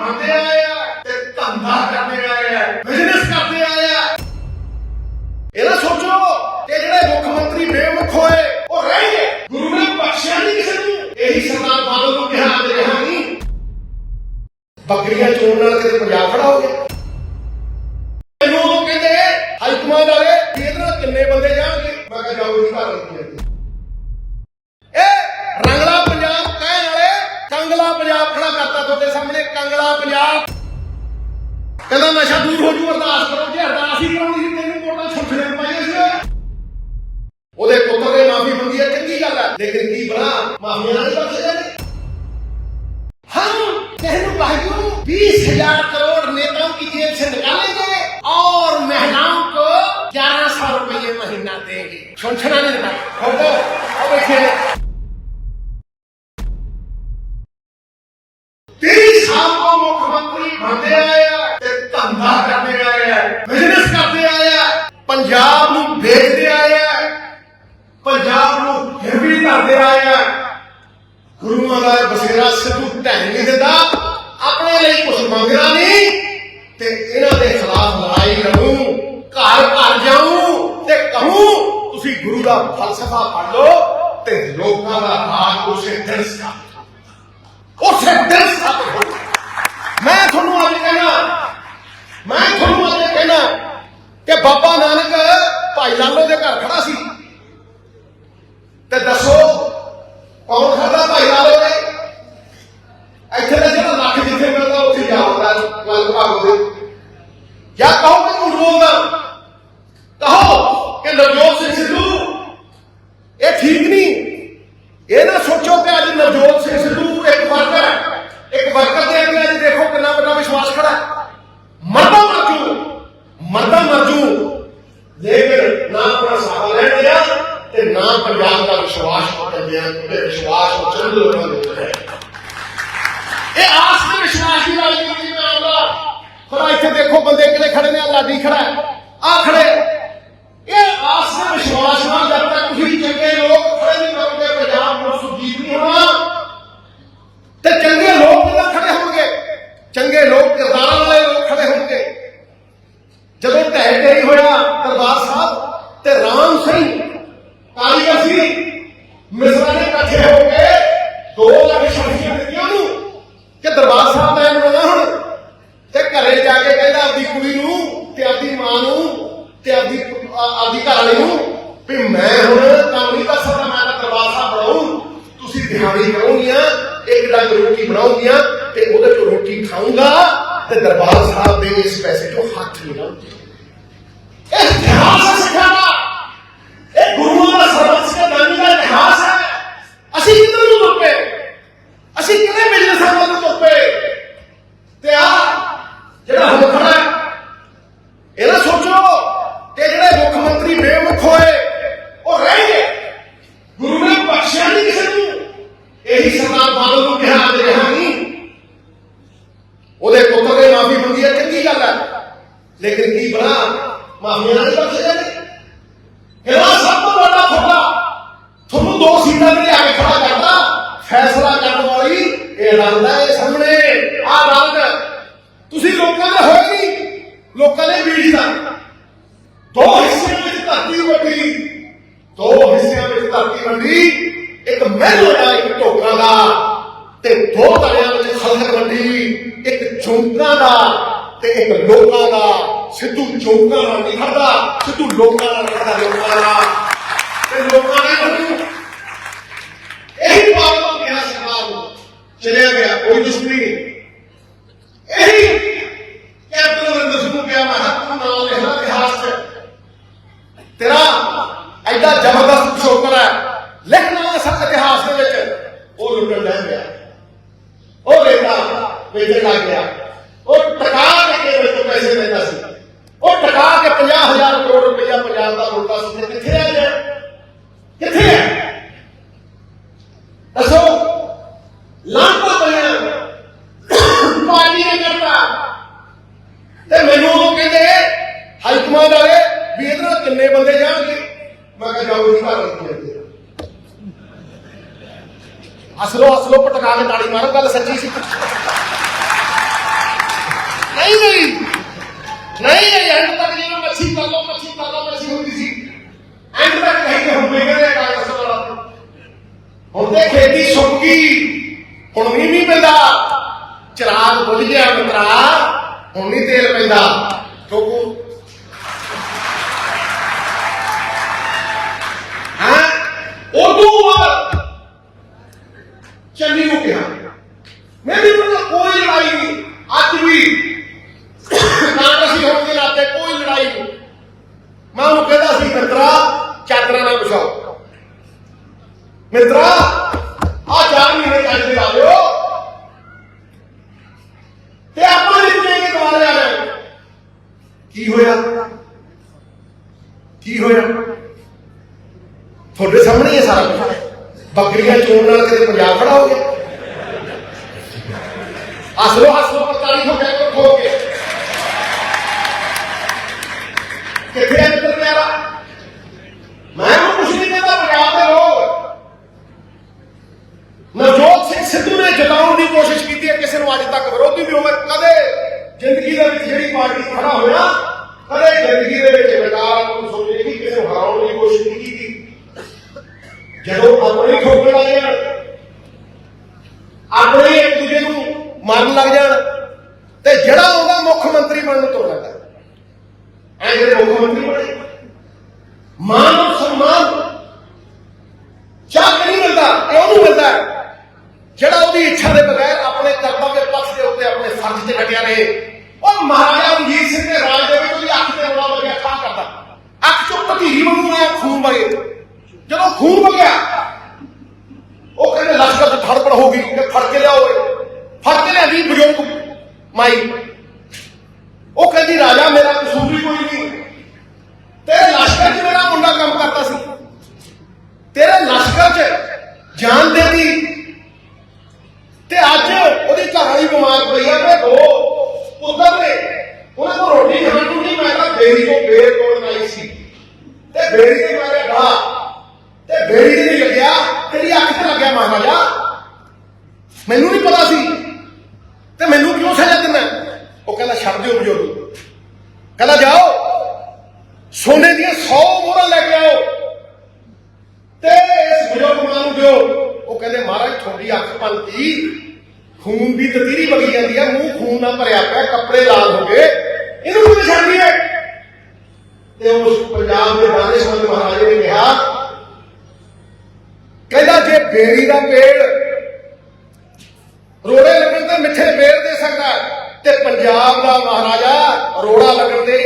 ਖਾਂਦੇ ਆਏ ਆ ਤੇ ਧੰਦਾ ਕਰਦੇ ਆਏ ਆ ਬਿਜ਼ਨਸ ਕਰਦੇ ਆਏ ਆ। ਇਹ ਨਾ ਸੋਚੋ ਕਿ ਜਿਹੜੇ ਮੁੱਖ ਮੰਤਰੀ ਬੇਮੁਖ ਹੋਏ, ਉਹ ਰਹਿ ਗਏ। ਗੁਰੂ ਨੇ ਬਖਸ਼ਿਆ ਨਹੀਂ ਕਿਸੇ ਨੂੰ। ਇਹੀ ਸਰਦਾਰ ਬਾਦਲ ਨੂੰ ਕਿਹਾ, ਅੱਜ ਰਿਹਾ ਬੱਕਰੀਆਂ ਚੋਣ ਨਾਲ ਕਿਤੇ ਪੰਜਾਬ ਖੜਾ ਹੋ ਗਿਆ। ਤੁਹਾਡੇ ਸਾਹਮਣੇ ਕੰਗਲਾ ਪੰਜਾਬ। ਕਹਿੰਦਾ ਨਸ਼ਾ ਦੂਰ ਹੋ ਜੂ, ਅਰਦਾਸ ਕਰੋ ਜੇ, ਅਰਦਾਸ ਹੀ ਕਰਾਉਣੀ ਸੀ, ਤੈਨੂੰ ਵੋਟਾਂ ਛੁੱਟਣੇ ਪਾਈਆਂ ਸੀ। ਉਹਦੇ ਪੁੱਤਰ ਨੇ ਮਾਫੀ ਮੰਗੀ ਹੈ, ਚੰਗੀ ਗੱਲ ਹੈ। ਲੇਕਿਨ ਕੀ ਬਣਾ ਮਾਫੀਆਂ ਨਹੀਂ ਬਖਸ਼ ਗੁਰੂਆਂ ਦਾ ਬਸੇਰਾ ਸਿੱਧੂ ਢਹਿ ਨਹੀਂ ਦਿੰਦਾ, ਆਪਣੇ ਲਈ ਕੁਝ ਮੰਗਦਾ ਨਹੀਂ ਤੇ ਇਹਨਾਂ ਦੇ ਖਿਲਾਫ ਲੜਾਈ ਲੜੂ, ਘਰ ਘਰ ਜਾਊ ਤੇ ਕਹੂੰ, ਤੁਸੀਂ ਗੁਰੂ ਦਾ ਫਲਸਫਾ ਪੜ੍ਹ ਲਓ ਤੇ ਲੋਕਾਂ ਦਾ ਹਾਲ ਉਸੇ ਦਿਨ ਸਥਾਪਿਤ ਉਸੇ ਦਿਨ ਸਥਾਪਿਤ ਮੈਂ ਤੁਹਾਨੂੰ ਅੱਜ ਕਹਿਣਾ, ਮੈਂ ਤੁਹਾਨੂੰ ਅੱਜ ਕਹਿਣਾ ਕਿ ਬਾਬਾ ਨਾਨਕ ਭਾਈ ਲਾਲੋ ਦੇ ਘਰ ਖੜਾ ਸੀ। ਤੇ ਦੱਸੋ ਕੌਣ ਖੜਾ ਭਾਈ ਲਾਲੋ ਨੇ? ਇੱਥੇ ਦਾ ਜਿਹੜਾ ਲੱਖ ਜਿੱਥੇ ਮਿਲਦਾ, ਉੱਥੇ ਜਾਉਂਦਾ ਗੱਲ ਭਾਗੋ ਦੇ। ਜਾਂ ਕੌਣ ਕਿ ਤੂੰ ਬੋਲਦਾ ਕਹੋ ਕਿ ਨਵਜੋਤ ਸਿੰਘ ਸਿੱਧੂ ਇਹ ਠੀਕ ਨਹੀਂ ਇਹ ਨਾ ਸੋਚੋ ਕਿ ਅੱਜ ਨਵਜੋਤ ਸਿੰਘ ਸਿੱਧੂ ਇੱਕ ਵਰਕਰ ਹੈ ਇੱਕ ਵਰਕਰ ਦੇ ਅੱਗੇ ਅੱਜ ਦੇਖੋ ਕਿੰਨਾ ਵੱਡਾ ਵਿਸ਼ਵਾਸ ਖੜਾ ਹੈ ਮਰਦਾ ਮਰਜੂ ਮਰਦਾ ਮਰਜੂ ਲੇਕਿਨ ਨਾ ਆਪਣਾ ਸਹਾਰਾ ਲੈਣ ਦਿਆ ਤੇ ਨਾ ਪੰਜਾਬ ਦਾ ਵਿਸ਼ਵਾਸ ਟੁੱਟਣ ਦਿਆ ਤੇ ਵਿਸ਼ਵਾਸ ਉਹ ਚੰਦ ਲੋਕਾਂ ਦੇ ਉੱਤੇ ਹੈ ਇਹ ਆਸ ਤੇ ਵਿਸ਼ਵਾਸ ਦੀ ਰਾਜਨੀਤੀ ਮੈਂ ਆਉਂਦਾ ਖੜਾ ਇੱਥੇ ਦੇਖੋ ਬੰਦੇ ਕਿਹੜੇ ਖੜੇ ਨੇ ਆਹ ਲਾਡੀ ਖੜਾ ਆ ਖੜੇ ਇਹ ਆਸ ਤੇ ਵਿਸ਼ਵਾਸ ਨਾਲ ਜਦ ਤੱਕ ਤੁਸੀਂ ਚੰਗੇ ਲੋਕ ਖੜੇ ਨਹੀਂ ਕਰੋਗੇ ਪੰਜਾਬ ਨੂੰ ਸੁਜੀਤ ਨਹੀਂ ਹੋਣਾ ਤੇ ਚੰਗੇ ਲੋਕ ਕਿੱਦਾਂ ਖੜੇ ਹੋਣਗੇ ਚੰਗੇ ਲੋਕ ਕਿਰਦਾਰਾਂ ਵਾਲੇ ਲੋਕ ਖੜੇ ਹੋਣਗੇ ਜਦੋਂ ਢਹਿ ਢੇਰੀ ਹੋਇਆ ਦਰਬਾਰ ਸਾਹਿਬ ਤੇ ਰਾਮ ਸਿੰਘ ਕਾਰੀਗਰ ਸੀ ਮਿਸਰਾਂ ਨੇ ਇਕੱਠੇ ਹੋ ਕੇ ਦੋ ਲੱਖ ਸ਼ਰਫੀਆਂ ਦਿੱਤੀਆਂ ਉਹਨੂੰ ਕਿ ਦਰਬਾਰ ਸਾਹਿਬ ਮੈਂ ਬਣਾਉਣਾ ਹੁਣ ਤੇ ਘਰੇ ਜਾ ਕੇ ਕਹਿੰਦਾ ਆਪਦੀ ਕੁੜੀ ਨੂੰ ਤੇ ਆਪਦੀ ਮਾਂ ਨੂੰ ਤੇ ਆਪਦੀ ਆ- ਆਪਦੀ ਘਰ ਵਾਲੀ ਨੂੰ ਵੀ ਮੈਂ ਹੁਣ ਕੰਮ ਨਹੀਂ ਕਰ ਸਕਦਾ ਮੈਂ ਤਾਂ ਦਰਬਾਰ ਸਾਹਿਬ ਬਣਾਉਂ ਤੁਸੀਂ ਦਿਹਾੜੀ ਕਰਾਉਣੀਆਂ ਇੱਕ ਡੰਗ ਰੋਟੀ ਬਣਾਉਣੀਆਂ ਤੇ ਉਹਦੇ ਚੋਂ ਰੋਟੀ ਖਾਊਂਗਾ ਤੇ ਦਰਬਾਰ ਸਾਹਿਬ ਦੇ ਇਸ ਪੈਸੇ ਤੋਂ ਹੱਥ ਨਹੀਂ ਲਾਉਂਗਾ ਇਹ ਇਤਿਹਾਸ ਹੈ ਸਿੱਖਾਂ ਦਾ ਇਹ ਗੁਰੂਆਂ ਦਾ ਸਰਬਤ ਦਾ ਦਾਨੀ ਦਾ ਇਤਿਹਾਸ ਹੈ ਅਸੀਂ ਕਿੱਧਰ ਨੂੰ ਤੁਰ ਪਏ ਅਸੀਂ ਕਿਹੜੇ ਬਿਜ਼ਨਸਾਂ ਵੱਲ ਨੂੰ ਤੁਰ ਪਏ ਤੇ ਆ ਜਿਹੜਾ ਹੁਣ ਖੜਾ ਹੈ, ਇਹ ਨਾ ਸੋਚੋ ਕਿ ਜਿਹੜੇ ਮੁੱਖ ਮੰਤਰੀ ਬੇਮੁਖ ਹੋਏ ਉਹ ਰਹਿ ਗਏ ਗੁਰੂ ਨੇ ਬਖਸ਼ਿਆ ਨਹੀਂ ਕਿਸੇ ਨੂੰ ਇਹੀ ਸਰਦਾਰ ਬਾਦਲ ਨੂੰ ਕਿਹਾ ਅੱਜ ਰਿਹਾ ਨਹੀਂ ਉਹਦੇ ਪੁੱਤਰ ਨੇ ਮਾਫੀ ਮੰਗੀ ਹੈ ਚੰਗੀ ਗੱਲ ਹੈ ਲੇਕਿਨ ਕੀ ਬਣਾ ਮਾਫੀਆਂ ਨਹੀਂ ਬਖਸ਼ ਜਾਂਦੇ ਇਹਦਾ ਸਭ ਤੋਂ ਵੱਡਾ ਖੋਟਾ ਤੁਹਾਨੂੰ ਦੋ ਸੀਟਾਂ ਤੇ ਲਿਆ ਕੇ ਖੜਾ ਕਰਦਾ ਫੈਸਲਾ ਕਰਨ ਵਾਲੀ, ਇਹ ਰੰਗ ਹੈ ਇਹ ਸਾਹਮਣੇ। ਆ ਰੰਗ। ਤੁਸੀਂ ਲੋਕਾਂ ਦੇ ਹੋਏ ਨਹੀਂ ਲੋਕਾਂ ਨੇ ਬੀੜੀ ਦਾ। ਦੋ ਹਿੱਸਿਆਂ ਵਿੱਚ ਧਰਤੀ ਵੰਡੀ ਦੋ ਹਿੱਸਿਆਂ ਵਿੱਚ ਧਰਤੀ ਵੰਡੀ ਇੱਕ ਮਹਿਲੋ ਦਾ ਇੱਕ ਢੋਕਾਂ ਦਾ। ਤੇ ਦੋ ਤਲਿਆਂ ਵਿੱਚ ਖਲਕ ਵੰਡੀ ਇੱਕ ਚੌਂਕਾਂ ਦਾ ਤੇ ਇੱਕ ਲੋਕਾਂ ਦਾ। ਸਿੱਧੂ ਚੌਂਕਾਂ ਨਾਲ ਨਹੀਂ ਖੜਦਾ। ਸਿੱਧੂ ਲੋਕਾਂ ਨਾਲ ਖੜਦਾ, ਲੋਕਾਂ ਨਾਲ ਤੇ ਲੋਕਾਂ ਨੇ ਉਹਨੂੰ ਇਹੀ ਪਾਗਲ ਕਿਹਾ ਸਰਕਾਰ ਨੂੰ ਚਲਿਆ ਗਿਆ ਕੋਈ ਦੁਸ਼ਮਣੀ ਨਹੀਂ। ਕਿੰਨੇ ਬੰਦੇ ਜਾਣਗੇ? ਮੈਂ ਕਿਹਾ ਜਾਓ ਜੀ, ਘਰ ਨੂੰ ਜਾਂਦੇ ਅਸਲੋ ਅਸਲੋ ਪਟਕਾ ਕੇ ਤਾੜੀ ਮਾਰੋ, ਗੱਲ ਸੱਚੀ ਸੀ। ਨਹੀਂ ਨਹੀਂ। ਨਹੀਂ ਇਹ ਐਂਡ ਤੱਕ ਜਿਵੇਂ ਮੱਛੀ ਕਰ ਲੋ ਮੱਛੀ ਕਰ ਲੋ ਮੱਛੀ ਹੁੰਦੀ ਸੀ। ਐਂਡ ਤੱਕ ਕਹੀ ਕਿ ਹੁੰਦੇ ਕਹਿੰਦੇ ਕਾਂਗਰਸ ਵਾਲਾ? ਹੁਣ ਤੇ ਖੇਤੀ ਸੁੱਕ ਗਈ। ਹੁਣ ਵੀ ਨਹੀਂ ਮਿਲਦਾ ਚਰਾਗ ਬੁੱਝ ਗਿਆ, ਮਿੱਤਰਾ। ਹੁਣ ਨਹੀਂ ਤੇਲ ਪੈਂਦਾ। ਕਿਉਂਕਿ Mungu. Cha nini hapa? que crean ਰਹੇ ਉਹ ਮਹਾਰਾਜਾ ਰਣਜੀਤ ਸਿੰਘ ਦੇ ਰਾਜ ਦੇ ਵਿੱਚ ਉਹਦੀ ਅੱਖ ਤੇ ਰੋਲਾ ਵਗਿਆ ਖਾ ਕਰਦਾ। ਅੱਖ ਚੋਂ ਭਤੀਰੀ ਵਾਂਗੂ ਆਇਆ, ਖੂਨ ਵਗੇ। ਜਦੋਂ ਖੂਨ ਵਗਿਆ, ਉਹ ਕਹਿੰਦੇ ਲਸ਼ਕਰ ਤੇ ਫੜਫੜ ਹੋ ਗਈ ਕਿ ਫੜ ਕੇ ਲਿਆਓ ਫੜ ਕੇ ਲਿਆਂਦੀ ਬਜ਼ੁਰਗ ਮਾਈ। ਬੇਰੀ ਦਾ ਪੇੜ। ਰੋੜੇ ਲੱਗਣ ਤੇ ਮਿੱਠੇ ਬੇਰ ਦੇ ਸਕਦਾ ਤੇ ਪੰਜਾਬ ਦਾ ਮਹਾਰਾਜਾ ਰੋੜਾ ਲੱਗਣ ਤੇ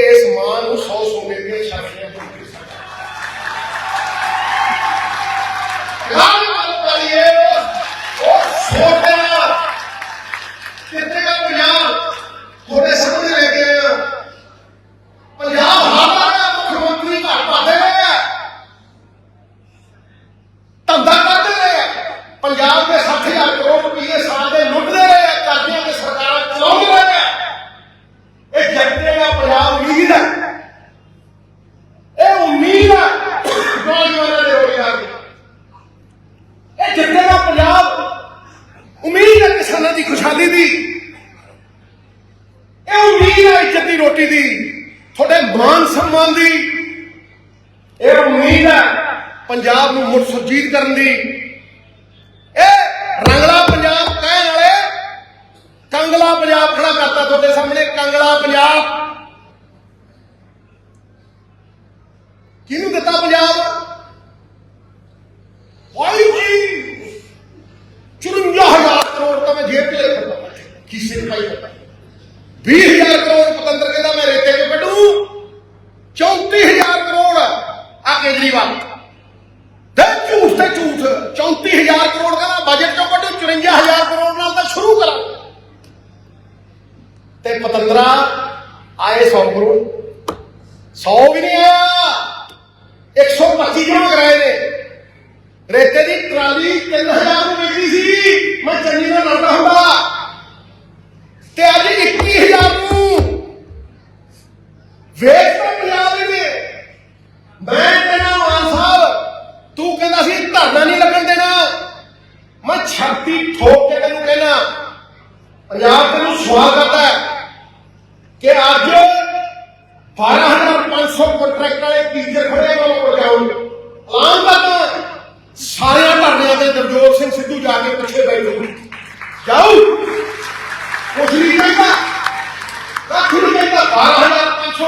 给那个 W.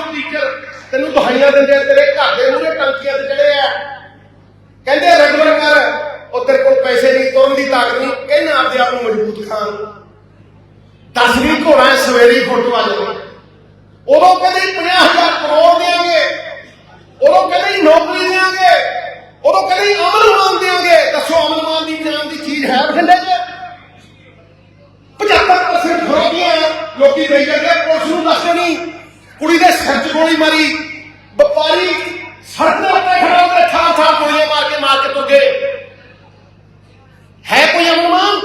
ਮਿਠਾਈਆਂ ਦਿੰਦੇ ਆ, ਤੇਰੇ ਘਰ ਦੇ ਮੂਹਰੇ ਟੰਕੀਆਂ ਤੇ ਚੜੇ ਆ। ਕਹਿੰਦੇ ਰੈਗੂਲਰ ਕਰ, ਉਹ ਤੇਰੇ ਕੋਲ ਪੈਸੇ ਨਹੀਂ ਤੁਰਨ ਦੀ ਤਾਕਤ ਨਹੀਂ, ਕਹਿੰਦਾ ਆਪਦੇ ਆਪ ਨੂੰ ਮਜ਼ਬੂਤ ਖਾਨ ਦਸਵੀਂ ਘੋੜਾ ਸਵੇਰੀ ਫੋਟੋ ਆ ਜਾਵੇ ਉਦੋਂ ਕਹਿੰਦੇ 50000 ਕਰੋੜ ਦੇਾਂਗੇ ਉਦੋਂ ਕਹਿੰਦੇ ਨੌਕਰੀ ਦੇਾਂਗੇ ਉਦੋਂ ਕਹਿੰਦੇ ਅਮਨ ਮਾਨ ਦੇਾਂਗੇ ਦੱਸੋ ਅਮਨ ਮਾਨ ਦੀ ਨਾਮ ਦੀ ਚੀਜ਼ ਹੈ ਬਠਿੰਡੇ 'ਚ? 75% ਖਰੋਗੀਆਂ ਲੋਕੀ ਦੇਈ ਜਾਂਦੇ ਪੁਲਿਸ ਨੂੰ ਦੱਸਦੇ ਨਹੀਂ ਕੁੜੀ ਦੇ ਸਿਰ 'ਚ ਗੋਲੀ ਮਾਰੀ, ਵਪਾਰੀ ਸੜਕ ਦੇ ਉੱਤੇ ਖੜਾ ਹੋ ਕੇ ਥਾਂ ਥਾਂ ਗੋਲੀਆਂ ਮਾਰ ਕੇ ਮਾਰ ਕੇ ਤੁਰ ਗਏ ਹੈ ਕੋਈ ਅਮਨਮਾਨ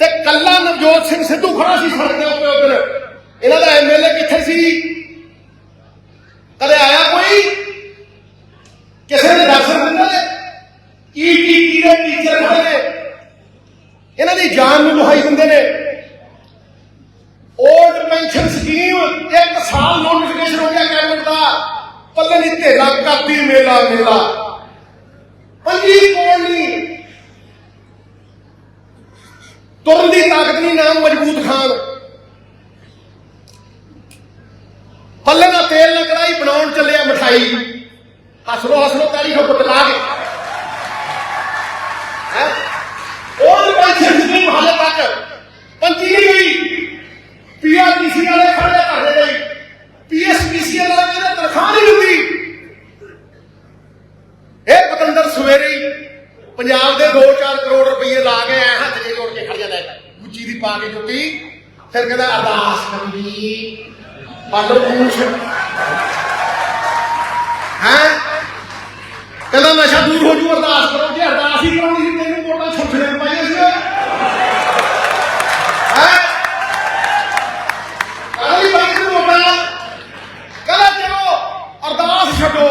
ਤੇ ਕੱਲਾ ਨਵਜੋਤ ਸਿੰਘ ਸਿੱਧੂ ਖੜਾ ਸੀ ਸੜਕ ਦੇ ਉੱਤੇ ਉਧਰ। ਇਹਨਾਂ ਦਾ ਐਮਐਲਏ ਕਿੱਥੇ ਸੀ? ਕਦੇ ਆਇਆ ਕੋਈ ਕਿਸੇ ਨੇ ਦਰਸ਼ਨ ਦਿੰਦੇ ਈਟੀਟੀ ਦੇ ਟੀਚਰ ਖੜੇ ਨੇ ਇਹਨਾਂ ਦੀ ਜਾਨ ਨੂੰ ਦੁਹਾਈ ਦਿੰਦੇ ਨੇ 올ਡ ਪੈਨਸ਼ਨ ਸਕੀਮ ਇੱਕ ਸਾਲ ਨੋਟੀਫਿਕੇਸ਼ਨ ਹੋ ਗਿਆ ਕੈਬਨਿਟ ਦਾ ਪੱਲੇ ਨਹੀਂ ਢੇਲਾ ਕਰਦੀ ਮੇਲਾ ਮੇਲਾ ਪੰਜੀ ਕੋਲ ਨਹੀਂ ਤੁਰਨ ਦੀ ਤਾਕਤ ਨਹੀਂ ਨਾਮ ਮਜ਼ਬੂਤ ਖਾਨ ਪੱਲੇ ਦਾ ਤੇਲ ਨਾ ਕੜਾਈ ਬਣਾਉਣ ਚੱਲਿਆ ਮਠਾਈ। ਹੱਸ ਲੋ ਹੱਸ ਲੋ ਤਾੜੀ ਕੇ। ਹੈ? ਉਹ ਪੈਨਸ਼ਨ ਸਕੀਮ ਹਾਲੇ ਤੱਕ। ਪੰਜੀ ਨਹੀਂ ਗਈ ਪੀਆਰਟੀਸੀ ਵਾਲੇ ਖੜੇ ਕਰਦੇ ਨਹੀਂ ਪੀਐਸਪੀਸੀ ਵਾਲੇ ਕਹਿੰਦੇ ਤਨਖਾਹ ਨਹੀਂ ਦਿੰਦੀ। ਇਹ ਪਤੰਦਰ ਸਵੇਰੇ ਪੰਜਾਬ ਦੇ 2-4 ਕਰੋੜ ਰੁਪਏ ਲਾ ਕੇ ਐ ਹੱਥ ਜੇ ਜੋੜ ਕੇ ਖੜ ਜਾਂਦਾ ਹੈ ਉੱਚੀ ਦੀ ਪਾ ਕੇ ਜੁੱਤੀ। ਫਿਰ ਕਹਿੰਦਾ ਅਰਦਾਸ ਕਰਨੀ ਪਾਲੋ ਪੂਛ ਨਸ਼ਾ ਦੂਰ ਹੋ ਜੂ, ਅਰਦਾਸ ਕਰੋ ਜੇ ਅਰਦਾਸ ਹੀ ਕਰਾਉਣੀ ਸੀ, ਤੈਨੂੰ ਵੋਟਾਂ ਛੁੱਟਣੇ ਪਾਈਆਂ ਸੀ ਹੈ? ਕਹਿੰਦਾ ਬਾਈ ਨੂੰ ਵੋਟਾਂ ਚਲੋ, ਅਰਦਾਸ ਛੱਡੋ।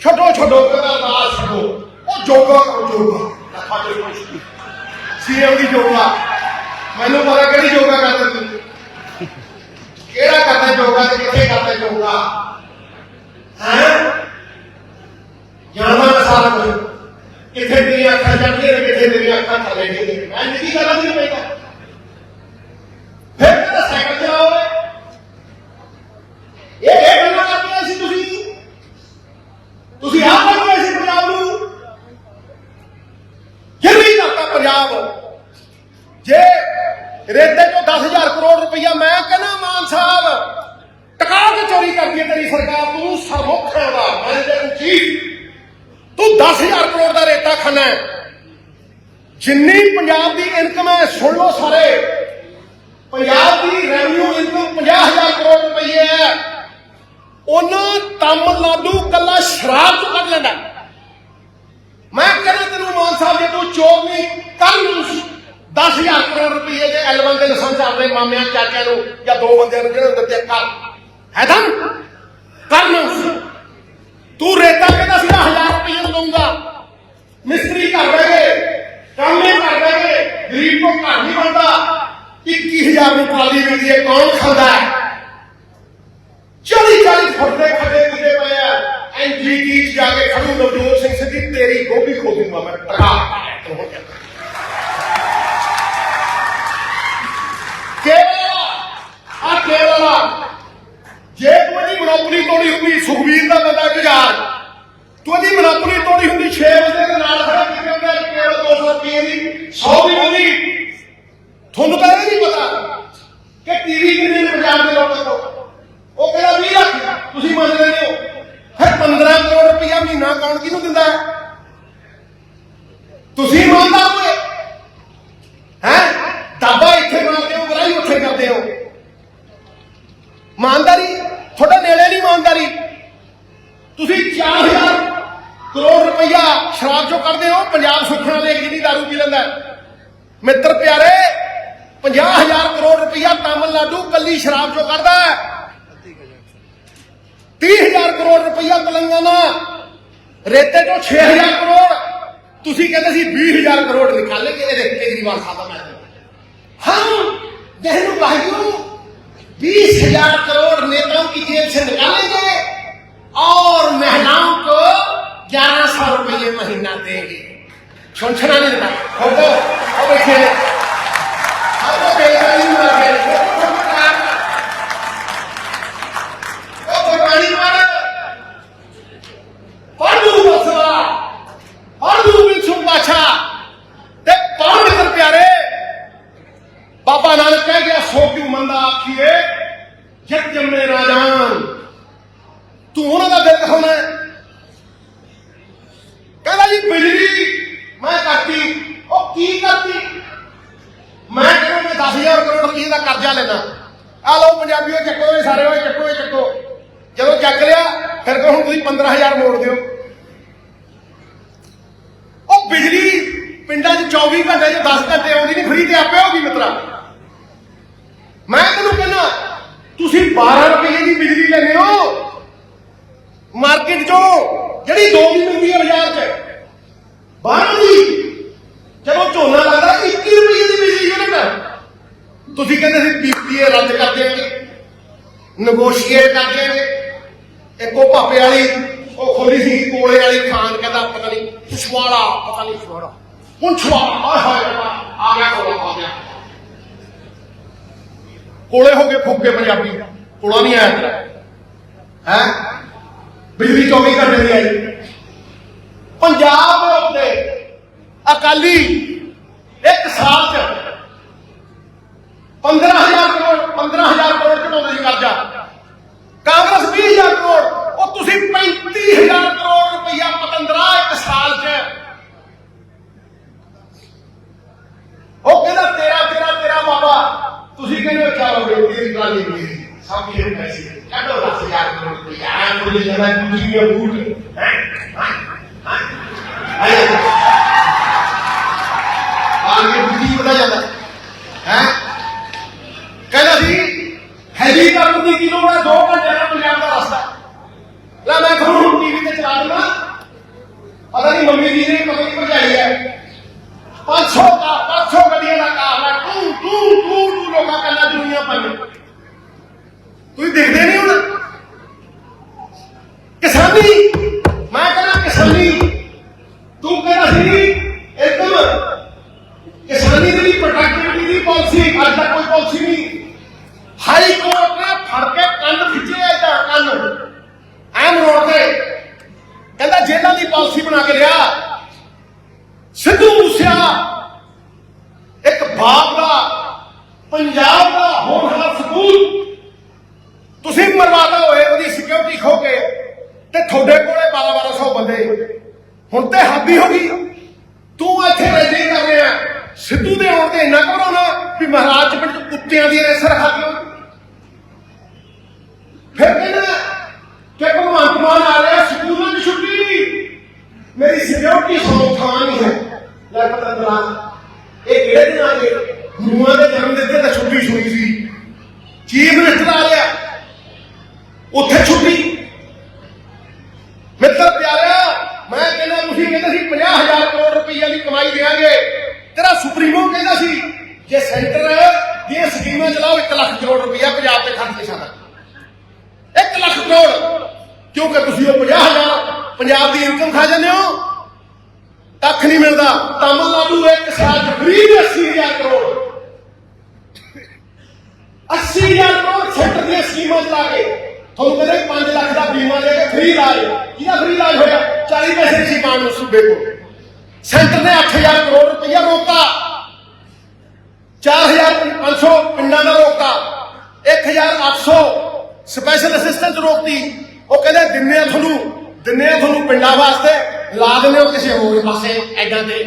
ਛੱਡੋ ਛੱਡੋ, ਕਹਿੰਦਾ ਅਰਦਾਸ ਛੱਡੋ। ਉਹ ਜੋਗਾ ਕਰੋ, ਜੋਗਾ। ਲੱਖਾਂ ਦੇ ਕੁਛ ਸੀਐਮ ਦੀ ਜੋਗਾ। ਮੈਨੂੰ ਪਤਾ ਕਿਹੜੀ ਜੋਗਾ ਕਰਦਾ ਤੂੰ। ਕਿਹੜਾ ਕਰਦਾ ਜੋਗਾ ਤੇ ਕਿੱਥੇ ਕਰਦਾ ਜੋਗਾ? ਹੈ? ਜਾਣਦਾ ਸਾਰਾ ਕੁਝ। ਕਿੱਥੇ ਤੇਰੀਆਂ ਅੱਖਾਂ ਜਾਂਦੀਆਂ ਨੇ ਕਿੱਥੇ ਤੇਰੀਆਂ ਅੱਖਾਂ ਥੱਲੇ ਨਹੀਂ ਮੈਂ ਨਹੀਂ ਕਰਾਂ ਨਹੀਂ ਪੈਂਦਾ ਫਿਰ ਕਹਿੰਦਾ ਸਾਈਕਲ ਚਲਾਓ ਓਏ। ਇਹ ਇਹ ਗੱਲਾਂ ਕਰਦੀਆਂ ਸੀ ਤੁਸੀਂ ਤੁਸੀਂ ਆਪ ਬਣਾਏ ਸੀ ਪੰਜਾਬ ਨੂੰ ਗਿਰਵੀ ਕਰਤਾ ਪੰਜਾਬ ਜੇ ਰੇਤੇ ਚੋਂ 10000 ਕਰੋੜ ਰੁਪਈਆ ਮੈਂ ਕਹਿੰਦਾ ਮਾਨ ਸਾਹਿਬ ਟਕਾ ਕੇ ਚੋਰੀ ਕਰਦੀ ਹੈ ਤੇਰੀ ਸਰਕਾਰ ਤੂੰ ਸਰਮੁਖ ਦਾ ਮੈਂ ਤੈਨੂੰ ਚੀਜ਼ ਤੂੰ 10000 ਕਰੋੜ ਦਾ ਰੇਤਾ ਖਾਨਾ ਹੈ ਜਿੰਨੀ ਪੰਜਾਬ ਦੀ ਇਨਕਮ ਹੈ ਸੁਣ ਲਓ ਸਾਰੇ ਪੰਜਾਬ ਦੀ ਰੈਵਨਿਊ ਇਨਕਮ 50000 ਕਰੋੜ ਰੁਪਏ ਹੈ ਉਹਨਾਂ ਤਾਮਿਲਨਾਡੂ ਕੱਲਾ ਸ਼ਰਾਬ ਤੋਂ ਕੱਢ ਲੈਂਦਾ। ਮੈਂ ਕਹਿੰਦਾ ਤੈਨੂੰ ਮਾਨ ਸਾਹਿਬ ਜੇ ਤੂੰ ਚੋਰ ਨਹੀਂ ਕੱਲ ਨੂੰ 10000 ਕਰੋੜ ਰੁਪਏ ਦੇ ਐਲਬਮ ਦੇ ਲਾਇਸੈਂਸ ਆਪਣੇ ਮਾਮਿਆਂ, ਚਾਚਿਆਂ ਨੂੰ ਜਾਂ ਦੋ ਬੰਦਿਆਂ ਨੂੰ ਜਿਹੜੇ ਦਿੱਤੇ ਕਰ ਹੈ ਤਾਂ ਕਰ ਨੂੰ। ਤੂੰ ਰੇਤਾ ਕਹਿੰਦਾ ਸੀ 1000 ਰੁਪਏ ਦਊਂਗਾ। ਮਿਸਤਰੀ ਕਰ ਬਹਿ ਗਏ, ਕਾਮੇ ਕਰ ਬਹਿ ਗਏ, ਗਰੀਬ ਤੋਂ ਘਰ ਨਹੀਂ ਬਣਦਾ। 21000 ਨੂੰ ਪਾਲੀ ਮਿਲਦੀ ਹੈ, ਕੌਣ ਖਾਂਦਾ ਹੈ? 40 40 ਫੁੱਟ ਦੇ ਖੱਡੇ ਆ ਐਨਜੀਟੀ ਚ ਜਾ ਕੇ ਖੜੂ, ਨਵਜੋਤ ਸਿੰਘ ਸਿੱਧੀ, ਤੇਰੀ ਗੋਭੀ ਖੋ ਦੂੰਗਾ ਮੈਂ, ਟਕਾ ਕੇਵਲ ਆ ਕੇਵਲ ਜੇ ਤੂੰ ਇਹਦੀ ਮਨੋਪਲੀ ਤੋੜੀ ਹੁੰਦੀ ਸੁਖਬੀਰ ਦਾ ਬੰਦਾ ਜਹਾਜ਼ ਤੂੰ ਇਹਦੀ ਮਨੋਪਲੀ ਤੋੜੀ ਹੁੰਦੀ 6 ਵਜੇ ਦੇ ਨਾਲ ਖੜਾ ਕਿਤੇ ਹੁੰਦਾ ਕੇਵਲ 200 ਰੁਪਏ ਦੀ 100 ਦੀ ਹੁੰਦੀ ਤੁਹਾਨੂੰ ਤਾਂ ਇਹ ਨਹੀਂ ਪਤਾ ਕਿ ਟੀਵੀ ਕਿੰਨੇ ਨੇ ਪੰਜਾਬ ਦੇ ਲੋਕਾਂ ਕੋਲ ਉਹ ਕਹਿੰਦਾ 20 ਲੱਖ ਤੁਸੀਂ ਮੰਨ ਲੈਂਦੇ ਹੋ ਫਿਰ 15 ਕਰੋੜ ਰੁਪਇਆ ਮਹੀਨਾ ਕੌਣ ਕਿਹਨੂੰ ਦਿੰਦਾ ਹੈ ਤੁਸੀਂ ਮੰਨਦਾ ਹੋਏ ਹੈ ਦਾਬਾ ਇੱਥੇ ਮਾਰਦੇ ਹੋ ਬਰਾਈ ਉੱਥੇ ਕਰਦੇ ਹੋ ਇਮਾਨਦਾਰੀ ਤੁਹਾਡੇ ਨੇੜੇ ਨਹੀਂ ਇਮਾਨਦਾਰੀ ਤੁਸੀਂ 4000 ਕਰੋੜ ਰੁਪਇਆ ਸ਼ਰਾਬ ਚੋਂ ਕਰਦੇ ਹੋ, ਪੰਜਾਬ ਸੁਖਣਾ ਲੇਖ ਜੀ ਦੀ ਦਾਰੂ ਪੀ ਲੈਂਦਾ ਮਿੱਤਰ ਪਿਆਰੇ 50000 ਕਰੋੜ ਰੁਪਇਆ ਤਾਮਿਲਨਾਡੂ ਕੱਲੀ ਸ਼ਰਾਬ ਚੋਂ ਕੱਢਦਾ ਹੈ। 30000 ਕਰੋੜ ਰੁਪਇਆ ਤਲੰਗਾਨਾ ਰੇਤੇ ਚੋਂ 6000 ਕਰੋੜ। ਤੁਸੀਂ ਕਹਿੰਦੇ ਸੀ 20000 ਕਰੋੜ ਨਿਕਾਲੇ ਕਿ ਇਹਦੇ ਕੇਜਰੀਵਾਲ ਸਾਹਿਬ ਦਾ ਮੈਂ ਹਮ ਬਹਿਨੂ ਭਾਈਓ 20000 ਕਰੋੜ नेताओं की ਜੇਬ से निकालेंगे ਔਰ महिलाओं को ग्यारह सौ रुपये महीना देंगे सुनछना नहीं देता हो गो ਆ ਲਓ ਚੱਕੋ, ਇਹ ਸਾਰੇ ਓਏ ਚੱਕੋ, ਇਹ ਚੱਕੋ। ਜਦੋਂ ਚੱਕ ਲਿਆ, ਫਿਰ ਕਹੋ, ਹੁਣ ਤੁਸੀਂ 15000 ਮੋੜ ਦਿਓ। ਉਹ ਬਿਜਲੀ ਪਿੰਡਾਂ 'ਚ 24 ਘੰਟੇ 'ਚ 10 ਘੰਟੇ ਆਉਂਦੀ ਨਹੀਂ ਫ੍ਰੀ ਤੇ ਆਪੇ ਹੋਗੀ ਮਿੱਤਰਾ। ਮੈਂ ਤੈਨੂੰ ਕਹਿੰਦਾ, ਤੁਸੀਂ 12 ਰੁਪਏ ਦੀ ਬਿਜਲੀ ਲੈਂਦੇ ਹੋ, ਮਾਰਕੀਟ 'ਚੋਂ, ਜਿਹੜੀ 2 ਦੀ ਮਿਲਦੀ ਹੈ ਬਾਜ਼ਾਰ 'ਚ। 12 ਦੀ। ਜਦੋਂ ਝੋਨਾ ਲੱਗਦਾ 21 ਰੁਪਏ ਦੀ ਬਿਜਲੀ ਯੂਨਿਟ ਤੁਸੀਂ ਕਹਿੰਦੇ ਸੀ ਪੀਪੀਏ ਰੱਦ ਕਰ ਦਿਆਂਗੇ। ਨਗੋਸ਼ੀਏਟ ਕਰ ਇੱਕ ਉਹ ਭਾਪੇ ਵਾਲੀ, ਉਹ ਖੋਲੀ ਸੀ, ਕੋਲੇ ਵਾਲੀ ਖਾਨ ਕਹਿੰਦਾ, ਪਤਾ ਨਹੀਂ ਪੁਛਵਾੜਾ ਪਤਾ ਨਹੀਂ ਪੁਛਵਾੜਾ ਹੁਣ ਛਵਾੜਾ ਆਏ ਹਾਏ, ਆ ਗਿਆ ਕੋਲਾ, ਆ ਗਿਆ। ਕੋਲੇ ਹੋ ਗਏ ਫੁੱਕੇ ਪੰਜਾਬੀ, ਕੋਲਾ ਨਹੀਂ ਆਇਆ ਤੇਰਾ। ਹੈ? ਬਿਜਲੀ 24 ਘੰਟੇ ਦੀ ਆਈ। ਪੰਜਾਬ ਦੇ ਉੱਤੇ ਅਕਾਲੀ ਇੱਕ ਸਾਲ ਚ 15000 ਕਰੋੜ 15000 ਕਰੋੜ ਘਟਾਉਂਦੇ ਸੀ ਕਰਜ਼ਾ। ਕਾਂਗਰਸ 20000 ਕਰੋੜ, ਉਹ ਤੁਸੀਂ 35000 ਕਰੋੜ ਰੁਪਈਆ ਪਤੰਦਰਾ ਇੱਕ ਸਾਲ ਚ। ਉਹ ਕਹਿੰਦਾ, ਤੇਰਾ ਤੇਰਾ ਤੇਰਾ ਬਾਬਾ। ਤੁਸੀਂ ਕਹਿੰਦੇ ਹੋ, ਚਲੋ ਬਈ ਤੇਰੀ ਗੱਲ ਨਹੀਂ ਮੇਰੀ ਸਭ ਕੀ ਪੈਸੇ ਕੱਢੋ 10000 ਕਰੋੜ ਰੁਪਈਆ। ਆ ਕੋਈ ਜਗ੍ਹਾ ਤੁਸੀਂ ਇਹ ਬੂਟ। ਹੈ? ਆਇਆ ਆਗੇ ਬਿਜਲੀ ਵਧਾ ਜਾਂਦਾ ਹੈ ਕਹਿੰਦਾ ਸੀ ਹੈਲੀਕਾਪਟਰ ਦੀ ਕੀ ਲੋੜ ਹੈ 2 ਘੰਟੇ ਦਾ ਪੰਜਾਬ ਦਾ ਰਸਤਾ ਲੈ ਮੈਂ ਤੁਹਾਨੂੰ ਟੀਵੀ ਤੇ ਚਲਾ ਦਿੰਦਾ ਪਤਾ ਨਹੀਂ ਮੰਮੀ ਜੀ ਨੇ ਕਦੋਂ ਦੀ ਭਜਾਈ ਹੈ 500 ਦਾ 500 ਗੱਡੀਆਂ ਦਾ ਕਾਫਲਾ ਟੂ ਟੂ ਟੂ ਟੂ ਲੋਕਾਂ ਕੰਨਾਂ ਦੁਨੀਆ ਪਾਈ ਤੁਸੀਂ ਦੇਖਦੇ ਨਹੀਂ ਹੁਣ ਕਿਸਾਨੀ ਮੈਂ ਕਹਿੰਦਾ ਕਿਸਾਨੀ ਤੂੰ ਕਹਿੰਦਾ ਸੀ ਇੱਕਦਮ ਕਿਸਾਨੀ ਦੀ ਪ੍ਰੋਟੈਕਟਿਵਿਟੀ ਦੀ ਪਾਲਿਸੀ ਅੱਜ ਤੱਕ ਕੋਈ ਪਾਲਿਸੀ ਨਹੀਂ ਹਾਈ ਕੋਰਟ ਨੇ ਫੜ ਕੇ ਕੰਨ ਖਿੱਚੇ ਇਹਦਾ ਕੰਨ ਐਮ ਰੋਡ ਤੇ ਕਹਿੰਦਾ ਜੇਲ੍ਹਾਂ ਦੀ ਪਾਲਿਸੀ ਬਣਾ ਕੇ ਲਿਆ ਸਿੱਧੂ ਮੂਸੇਵਾਲਾ ਇੱਕ ਬਾਪ ਦਾ ਪੰਜਾਬ ਦਾ ਹੋਣਹਾਰ ਸਕੂਲ ਤੁਸੀਂ ਮਰਵਾਦਾ ਹੋਏ ਉਹਦੀ ਸਿਕਿਉਰਿਟੀ ਖੋ ਕੇ ਤੇ ਤੁਹਾਡੇ ਕੋਲੇ 12 1200 ਬੰਦੇ ਹੁਣ ਤੇ ਹੱਦੀ ਹੋ ਗਈ ਤੂੰ ਇੱਥੇ ਰੈਲੀ ਕਰ ਰਿਹਾ ਸਿੱਧੂ ਦੇ ਆਉਣ ਤੇ ਇੰਨਾ ਘਬਰਾਉਣਾ ਵੀ ਮਹਾਰਾਜ ਚ ਪਿੰਡ ਚ ਕੁੱਤਿਆਂ ਦੀ ਰੇਸਰ ਰਖਾ ਦਿਓ ਫਿਰ ਕਹਿੰਦਾ ਕਿ ਭਗਵੰਤ ਮਾਨ ਆ ਰਿਹਾ ਸਕੂਲਾਂ ਦੀ ਛੁੱਟੀ ਨਹੀਂ ਮੇਰੀ ਸਿਕਿਉਰਿਟੀ ਸੌ ਥਾਂ ਨਹੀਂ ਹੈ ਲੈ ਪਤਾ ਦਰਾਂ ਇਹ ਕਿਹੜੇ ਦਿਨ ਆ ਗਏ ਗੁਰੂਆਂ ਦੇ ਜਨਮ ਦਿਨ ਤੇ ਤਾਂ ਛੁੱਟੀ ਸੁਣੀ ਸੀ ਚੀਫ ਮਿਨਿਸਟਰ ਆ ਰਿਹਾ ਉੱਥੇ ਛੁੱਟੀ ਮਿੱਤਰ ਪਿਆਰਿਆ ਮੈਂ ਕਹਿੰਦਾ ਤੁਸੀਂ ਕਹਿੰਦੇ ਸੀ 50000 ਕਰੋੜ ਰੁਪਈਆ ਦੀ ਕਮਾਈ ਦੇਾਂਗੇ ਤੇਰਾ ਸੁਪਰੀਮੋ ਕਹਿੰਦਾ ਸੀ ਜੇ ਸੈਂਟਰ ਦੀਆਂ ਸਕੀਮਾਂ ਚਲਾਓ 1 ਲੱਖ ਕਰੋੜ ਰੁਪਈਆ ਪੰਜਾਬ ਤੇ ਖਰਚ ਦੇ ਸਕਦਾ 1 ਲੱਖ ਕਰੋੜ ਕਿਉਂਕਿ ਤੁਸੀਂ ਉਹ 50000 ਪੰਜਾਬ ਦੀ ਇਨਕਮ ਖਾ ਜਾਂਦੇ ਹੋ, ਕੱਖ ਨਹੀਂ ਮਿਲਦਾ। ਤਾਮਿਲਨਾਡੂ ਇੱਕ ਸਾਲ ਚ ਫ੍ਰੀ 80000 ਕਰੋੜ। 80000 ਕਰੋੜ ਸੈਂਟਰ ਦੀਆਂ ਸਕੀਮਾਂ ਚਲਾ ਕੇ ਤੁਹਾਨੂੰ ਕਹਿੰਦੇ 5 ਲੱਖ ਦਾ ਬੀਮਾ ਦੇ ਕੇ ਫ੍ਰੀ ਇਲਾਜ, ਕਿਹਦਾ ਫ੍ਰੀ ਇਲਾਜ ਹੋਇਆ? 40 ਪੈਸੇ ਦੀ ਸੀਮਾਨ ਨੂੰ ਸੂਬੇ ਕੋ ਸੈਂਟਰ ਨੇ 8000 ਕਰੋੜ ਰੁਪਇਆ ਰੋਕਾ। 4500 ਪਿੰਡਾਂ ਦਾ ਰੋਕਾ। 1800 ਸਪੈਸ਼ਲ ਅਸਿਸਟੈਂਟ ਰੋਕਤੀ। ਉਹ ਕਹਿੰਦੇ ਦਿੰਨੇ ਆ ਤੁਹਾਨੂੰ, ਦਿੰਨੇ ਆ ਤੁਹਾਨੂੰ ਪਿੰਡਾਂ ਵਾਸਤੇ, ਲਾ ਦਿੰਦੇ ਹੋ ਕਿਸੇ ਹੋਰ ਪਾਸੇ ਐਡਾਂ ਤੇ।